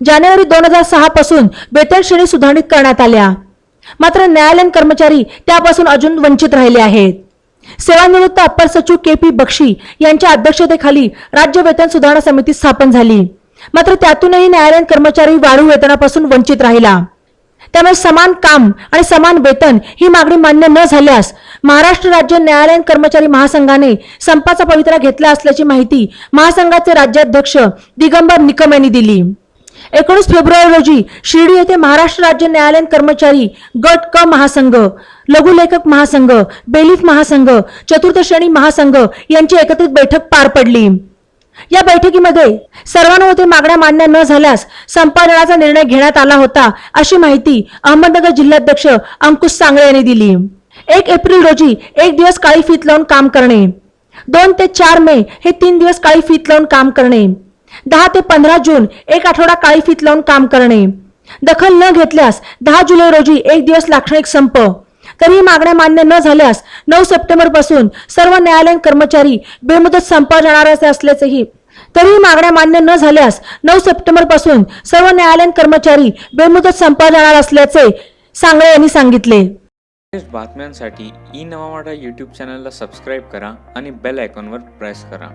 जानेवारी दोन हजार सहा पासून वेतन श्रेणी सुधारित करण्यात आल्या. मात्र न्यायालयीन कर्मचारी त्यापासून अजून वंचित राहिले आहेत. सेवानिवृत्त अप्पर सचिव के पी बक्षी यांच्या अध्यक्षतेखाली राज्य वेतन सुधारणा समिती स्थापन झाली. मात्र त्यातूनही न्यायालयीन कर्मचारी वाढीव वेतनापासून वंचित राहिला. त्यामुळे समान काम आणि समान वेतन ही मागणी मान्य न झाल्यास महाराष्ट्र राज्य न्यायालयीन कर्मचारी महासंघाने संपाचा पवित्रा घेतला असल्याची माहिती महासंघाचे राज्याध्यक्ष दिगंबर निकम यांनी दिली. एकोणीस फेब्रुवारी रोजी शिर्डी येथे महाराष्ट्र राज्य न्यायालयीन कर्मचारी गट क महासंघ लघुलेखक महासंघ बेलीफ महासंघ चतुर्थ श्रेणी महासंघ यांची एकत्रित बैठक पार पडली. या बैठकीमध्ये सर्वानुमते मागण्या मान्य न झाल्यास संपादनाचा निर्णय घेण्यात आला होता अशी माहिती अहमदनगर जिल्हाध्यक्ष अंकुश सांगळे यांनी दिली. एक एप्रिल रोजी एक दिवस काळी फीत लावून काम करणे. दोन ते चार मे हे तीन दिवस काळी फीत लावून काम करणे. दहा ते पंधरा जून एक आठवडा काळी फीत लावून काम करणे. दखल न घेतल्यास दहा जुलै रोजी एक दिवस लाक्षणिक संप. तरीही मागण्या मान्य न झाल्यास नऊ सप्टेंबरपासून सर्व न्यायालयीन कर्मचारी बेमुदत संपावर जाणार असे असल्याचेही. तरीही मागण्या मान्य न झाल्यास नऊ सप्टेंबरपासून सर्व न्यायालयीन कर्मचारी बेमुदत संपावर जाणार असल्याचे सांगळे यांनी सांगितले. बातम्यांसाठी ई नवा मराठा यूट्यूब चॅनलला सबस्क्राईब करा आणि बेल आयकॉनवर प्रेस करा.